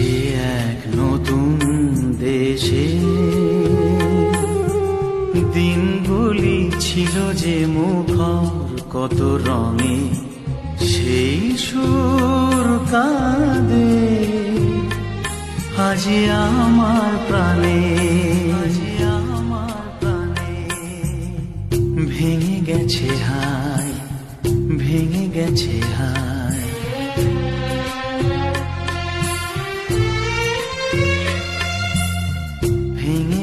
সে এক নতুন দেশে। দিনগুলি ছিল যে মুখর কত রঙে, সেই সুর কাঁদে। আজি আমার প্রাণে আমার প্রাণে। ভেঙে গেছে হায়, ভেঙে গেছে হায়।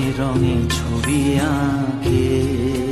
রঙে রঙে ছবি আঁকে।